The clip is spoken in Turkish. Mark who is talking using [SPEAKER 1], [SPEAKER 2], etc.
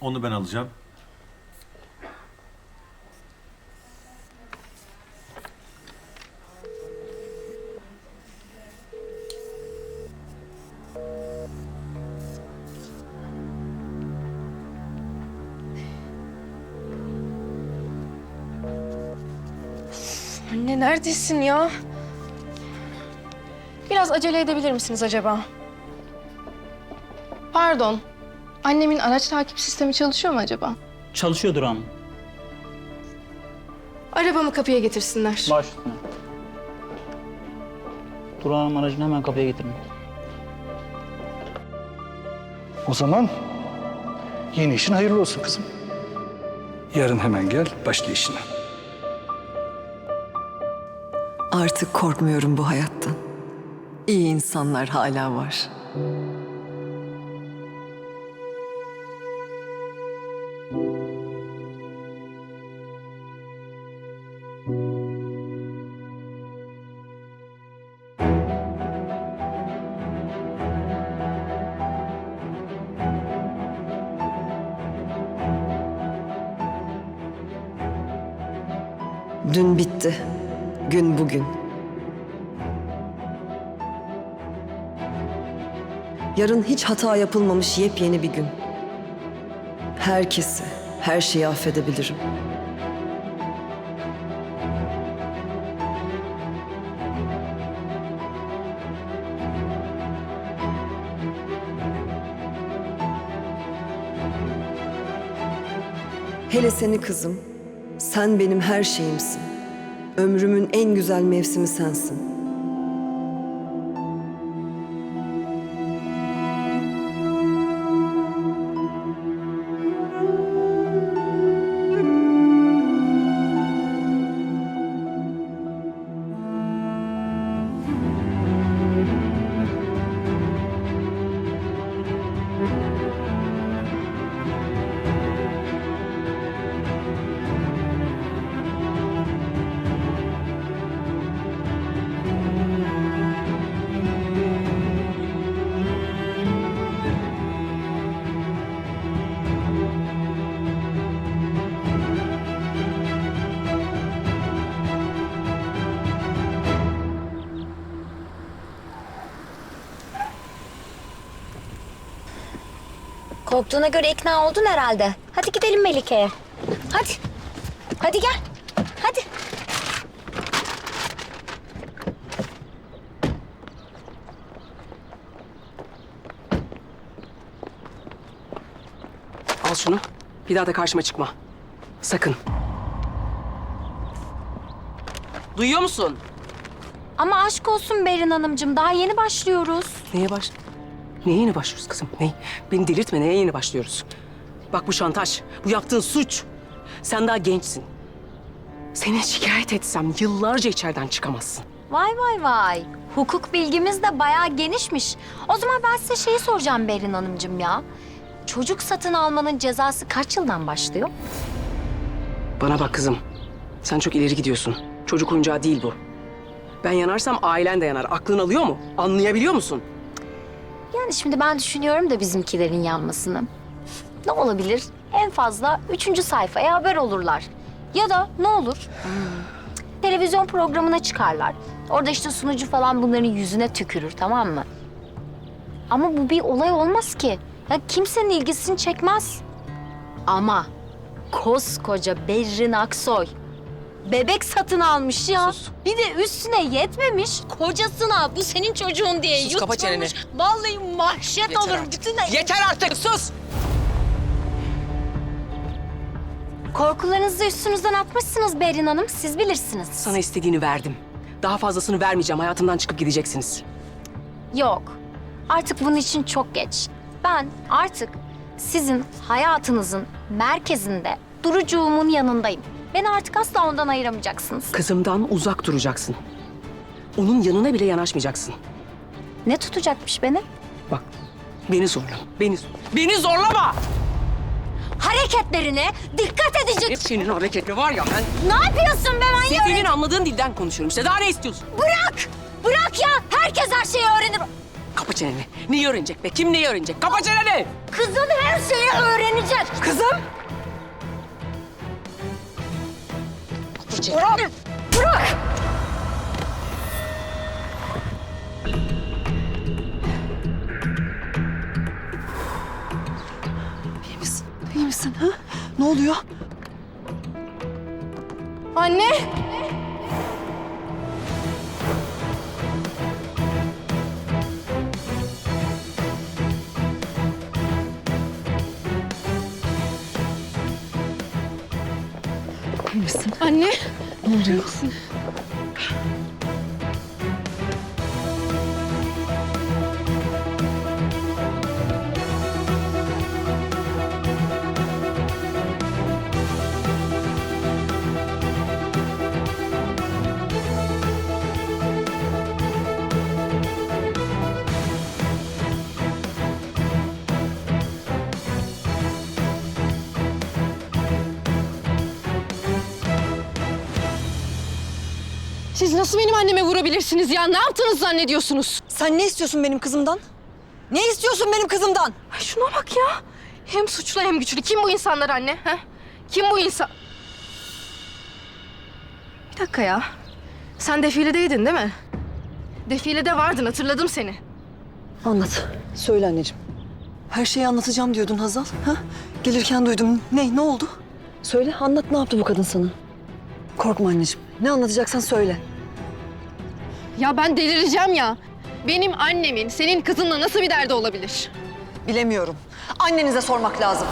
[SPEAKER 1] Onu ben alacağım.
[SPEAKER 2] Anne neredesin ya? Biraz acele edebilir misiniz acaba? Pardon. Annemin araç takip sistemi çalışıyor mu acaba?
[SPEAKER 3] Çalışıyordur hanım.
[SPEAKER 2] Arabamı kapıya getirsinler.
[SPEAKER 3] Baş üstüne. Turan Hanım aracını hemen kapıya getirin.
[SPEAKER 4] O zaman yeni işin hayırlı olsun kızım. Yarın hemen gel, başla işine.
[SPEAKER 5] Artık korkmuyorum bu hayattan. İyi insanlar hala var. Dün bitti. Gün bugün. Yarın hiç hata yapılmamış yepyeni bir gün. Herkesi, her şeyi affedebilirim. Hele seni kızım. Sen benim her şeyimsin. Ömrümün en güzel mevsimi sensin.
[SPEAKER 6] Korktuğuna göre ikna oldun herhalde. Hadi gidelim Melike'ye. Hadi. Hadi gel. Hadi.
[SPEAKER 7] Al şunu. Bir daha da karşıma çıkma. Sakın. Duyuyor musun?
[SPEAKER 6] Ama aşk olsun Berin Hanımcığım. Daha yeni başlıyoruz.
[SPEAKER 7] Neye baş... Neye yeni başlıyoruz kızım? Ne? Beni delirtme. Neye yeni başlıyoruz? Bak bu şantaj. Bu yaptığın suç. Sen daha gençsin. Seni şikayet etsem yıllarca içeriden çıkamazsın.
[SPEAKER 6] Vay vay vay. Hukuk bilgimiz de bayağı genişmiş. O zaman ben size şeyi soracağım Berin Hanımcığım ya. Çocuk satın almanın cezası kaç yıldan başlıyor?
[SPEAKER 7] Bana bak kızım. Sen çok ileri gidiyorsun. Çocuk oyuncağı değil bu. Ben yanarsam ailen de yanar. Aklın alıyor mu? Anlayabiliyor musun?
[SPEAKER 6] Yani şimdi ben düşünüyorum da bizimkilerin yanmasını. Ne olabilir? En fazla üçüncü sayfaya haber olurlar. Ya da ne olur? Hmm, Televizyon programına çıkarlar. Orada işte sunucu falan bunların yüzüne tükürür tamam mı? Ama bu bir olay olmaz ki. Ya kimsenin ilgisini çekmez. Ama koskoca Berrin Aksoy bebek satın almış ya.
[SPEAKER 7] Sus.
[SPEAKER 6] Bir de üstüne yetmemiş kocasına bu senin çocuğun diye
[SPEAKER 7] Sus, kapa çeneni.
[SPEAKER 6] Vallahi mahşet olur bütün de...
[SPEAKER 7] Yeter artık sus!
[SPEAKER 6] Korkularınızı üstünüzden atmışsınız Berin Hanım. Siz bilirsiniz.
[SPEAKER 7] Sana istediğini verdim. Daha fazlasını vermeyeceğim. Hayatımdan çıkıp gideceksiniz.
[SPEAKER 6] Yok. Artık bunun için çok geç. Ben artık sizin hayatınızın merkezinde durucuğumun yanındayım. Beni artık asla ondan ayıramayacaksınız.
[SPEAKER 7] Kızımdan uzak duracaksın. Onun yanına bile yanaşmayacaksın.
[SPEAKER 6] Ne tutacakmış beni?
[SPEAKER 7] Bak, beni zorla. Beni, beni zorlama!
[SPEAKER 6] Hareketlerine dikkat edecek.
[SPEAKER 7] Hep senin hareketli var ya ben.
[SPEAKER 6] Ne yapıyorsun be ben
[SPEAKER 7] Senin anladığın dilden konuşuyorum işte. Daha ne istiyorsun?
[SPEAKER 6] Bırak! Bırak ya! Herkes her şeyi öğrenir.
[SPEAKER 7] Kapa Kapa çeneni. Neyi öğrenecek be? Kim neyi öğrenecek? Kapa çeneni!
[SPEAKER 6] Kızın her şeyi öğrenecek.
[SPEAKER 7] Kızım!
[SPEAKER 6] Bırak. Bırak.
[SPEAKER 5] İyi misin? İyi misin ha? Ne oluyor?
[SPEAKER 2] Anne!
[SPEAKER 5] Misin?
[SPEAKER 2] Anne!
[SPEAKER 5] Ne oluyor?
[SPEAKER 2] Siz nasıl benim anneme vurabilirsiniz ya? Ne yaptınız zannediyorsunuz?
[SPEAKER 5] Sen ne istiyorsun benim kızımdan? Ne istiyorsun benim kızımdan?
[SPEAKER 2] Ay şuna bak ya. Hem suçlu hem güçlü. Kim bu insanlar anne? Ha? Kim bu insan? Bir dakika ya. Sen defiledeydin değil mi? Defilede vardın hatırladım seni.
[SPEAKER 5] Anlat. Söyle anneciğim. Her şeyi anlatacağım diyordun Hazal. Ha? Gelirken duydum. Ne? Ne oldu? Söyle anlat ne yaptı bu kadın sana? Korkma anneciğim. Ne anlatacaksan söyle.
[SPEAKER 2] Ya ben delireceğim ya. Benim annemin senin kızınla nasıl bir derdi olabilir?
[SPEAKER 5] Bilemiyorum. Annenize sormak lazım.